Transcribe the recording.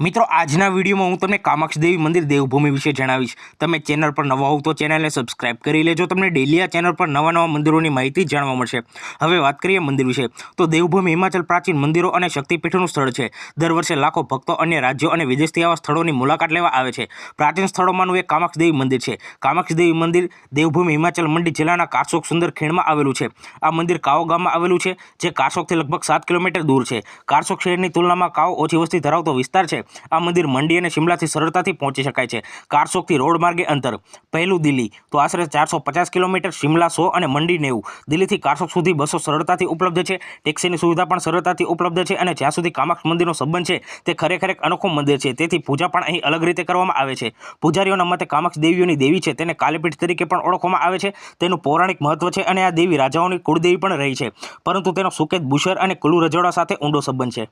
મિત્રો, આજના વિડીયોમાં હું તમને કામાક્ષદેવી મંદિર દેવભૂમિ વિશે જણાવીશ. તમે ચેનલ પર નવા હોવ તો ચેનલને સબસ્ક્રાઇબ કરી લેજો. તમને ડેલી આ ચેનલ પર નવા નવા મંદિરોની માહિતી જાણવા મળશે. હવે વાત કરીએ મંદિર વિશે. તો દેવભૂમિ હિમાચલ પ્રાચીન મંદિરો અને શક્તિપીઠોનું સ્થળ છે. દર વર્ષે લાખો ભક્તો અન્ય રાજ્યો અને વિદેશથી આવા સ્થળોની મુલાકાત લેવા આવે છે. પ્રાચીન સ્થળોમાંનું એક કામાક્ષદેવી મંદિર છે. કામાક્ષદેવી મંદિર દેવભૂમિ હિમાચલ મંડી જિલ્લાના કાશોક સુંદર ખીણમાં આવેલું છે. આ મંદિર કાવો ગામમાં આવેલું છે, જે કાશોકથી લગભગ સાત કિલોમીટર દૂર છે. કારસોક શહેરની તુલનામાં કાવો ઓછી વસ્તી ધરાવતો વિસ્તાર છે. આ મંદિર મંડી અને શિમલાથી સરળતાથી પહોંચી શકાય છે. કારસોકથી રોડ માર્ગે અંતર. પહેલું દિલ્હી. તો આશરે ચારસો પચાસ કિલોમીટર શિમલા સો અને મંડી નેવું. દિલ્હીથી કારસોક સુધી બસો સરળતાથી ઉપલબ્ધ છે. ટેક્સીની સુવિધા પણ સરળતાથી ઉપલબ્ધ છે અને જ્યાં સુધી કામાક્ષ મંદિરનો સંબંધ છે, તે ખરેખર એક અનોખું મંદિર છે. તેથી પૂજા પણ અહીં અલગ રીતે કરવામાં આવે છે. પૂજારીઓના મતે કામાક્ષ દેવીઓની દેવી છે, તેને કાલીપીઠ તરીકે પણ ઓળખવામાં આવે છે. તેનું પૌરાણિક મહત્વ છે અને આ દેવી રાજાઓની કુળદેવી પણ રહી છે. પરંતુ તેનો સુકેત, બુશર અને કુલુ રજોડા સાથે ઊંડો સંબંધ છે.